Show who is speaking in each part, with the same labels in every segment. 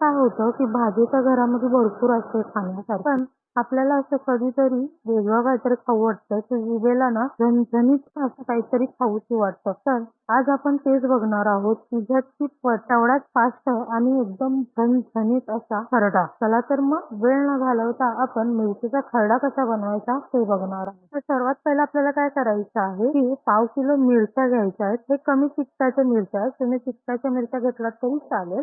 Speaker 1: काय होतं की भाजी तर घरामध्ये भरपूर असते खाण्यासाठी पण आपल्याला असं कधीतरी वेगळं काहीतरी खाऊ वाटतं. की जिभेला ना झणझणीत असं काहीतरी खाऊशी वाटतं. तर आज आपण तेच बघणार आहोत की झटपट तेवढ्याच फास्ट आणि एकदम झणझणीत असा खरडा. चला तर मग वेळ न घालवता आपण मिरचीचा खरडा कसा बनवायचा ते बघणार आहोत. तर सर्वात पहिला आपल्याला काय करायचं आहे की पाव किलो मिरच्या घ्यायच्या आहेत. हे कमी तिखटाच्या मिरच्या आहेत. तुम्ही तिखटाच्या मिरच्या घेतलात तरी चालेल.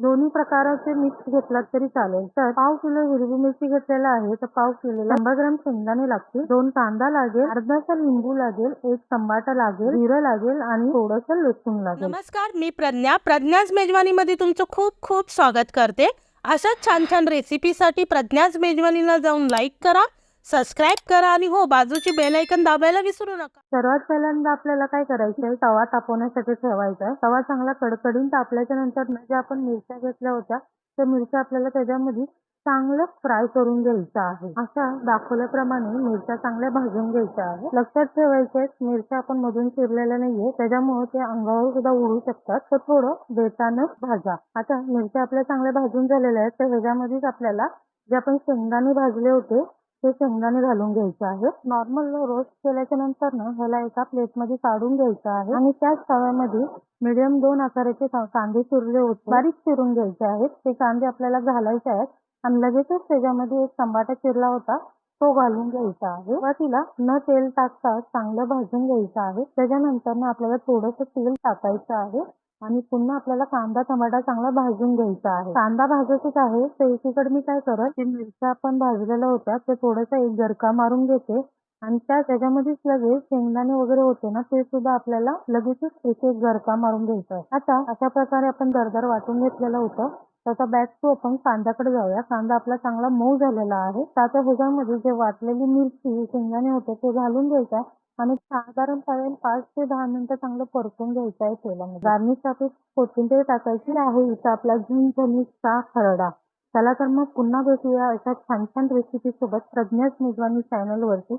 Speaker 1: दोन्ही प्रकाराचे मिक्स घेतलात तरी चालेल. तर पाव किलो हिरवी मिरची घेतलेला आहे तर पाव किलोला शंभर ग्राम शेंगदाणे लागतील. दोन कांदा लागेल अर्धासा लिंबू लागेल एक टमाटा लागेल जिरं लागेल आणि थोडस लसूण लागेल.
Speaker 2: नमस्कार मी प्रज्ञा. प्रज्ञाज मेजवानीमध्ये तुमचं खूप खूप स्वागत करते. अशाच छान छान रेसिपीसाठी प्रज्ञाज मेजवानीला जाऊन लाईक करा. सबस्क्राईब करा आणि हो बाजूची बेल ऐकन दाबायला विसरू नका.
Speaker 1: सर्वात पहिल्यांदा आपल्याला काय करायचं आहे तवा तापवण्यासाठी ठेवायचा आहे तवा चांगला कडकडून तापल्याच्या नंतर ना ज्या आपण मिरच्या घेतल्या होत्या त्या मिरच्या आपल्याला त्याच्यामध्ये चांगलं फ्राय करून घ्यायचं आहे. अशा दाखवल्याप्रमाणे मिरच्या चांगल्या भाजून घ्यायच्या आहे. लक्षात ठेवायचे आहेत, मिरच्या आपण मधून चिरलेल्या नाहीये त्याच्यामुळे ते अंगावर सुद्धा उडू शकतात. तर थोडं बेतानं भाजा. आता मिरच्या आपल्या चांगल्या भाजून झालेल्या आहेत तर ह्याच्यामध्येच आपल्याला जे आपण शेंगदाणे भाजले होते ते शेंगदाणे घालून घ्यायचे आहे नॉर्मल रोस्ट केल्याच्यानंतर ना ह्याला एका प्लेटमध्ये काढून घ्यायचं आहे. आणि त्याच तव्यामध्ये मिडियम दोन आकाराचे कांदे चिरले होते. बारीक चिरून घ्यायचे आहेत. ते कांदे आपल्याला घालायचे आहेत. आणि लगेचच त्याच्यामध्ये एक टमाटा चिरला होता तो घालून घ्यायचा आहे. तिला न तेल टाकता चांगलं भाजून घ्यायचं आहे. त्याच्यानंतर ना आपल्याला थोडंसं तेल टाकायचं आहे. आणि पुन्हा आपल्याला कांदा टमाटा चांगला भाजून घ्यायचा आहे. कांदा भाजायचाच आहे. तर एकीकडे मी काय करत ते मिरच्या आपण भाजलेल्या होत्या ते थोडंसं एक गरका मारून घेते. आणि त्या त्याच्यामध्येच लगेच शेंगदाणे वगैरे होते ना ते सुद्धा आपल्याला लगेचच एक एक गरका मारून घ्यायचा आहे. आता अशा प्रकारे आपण दरदर वाटून घेतलेलं होतं. त्याचा बॅक टू आपण कांद्याकडे जाऊया. कांदा आपला चांगला मऊ झालेला आहे. त्याच्या आता ह्याच्यामध्ये जे वाटलेली मिरची शेंगदाणे होते ते घालून घ्यायचं आणि साधारण साधारण पाच ते दहा मिनिटं चांगलं परतून घ्यायचं आहे तेलामध्ये. गार्निशसाठी कोथिंबीर टाकायची आहे. इथं आपला झणझणीचा खरडा चला तर मग पुन्हा भेटूया अशा छान छान रेसिपी सोबत प्रज्ञाच मेजवानी चॅनल वरती.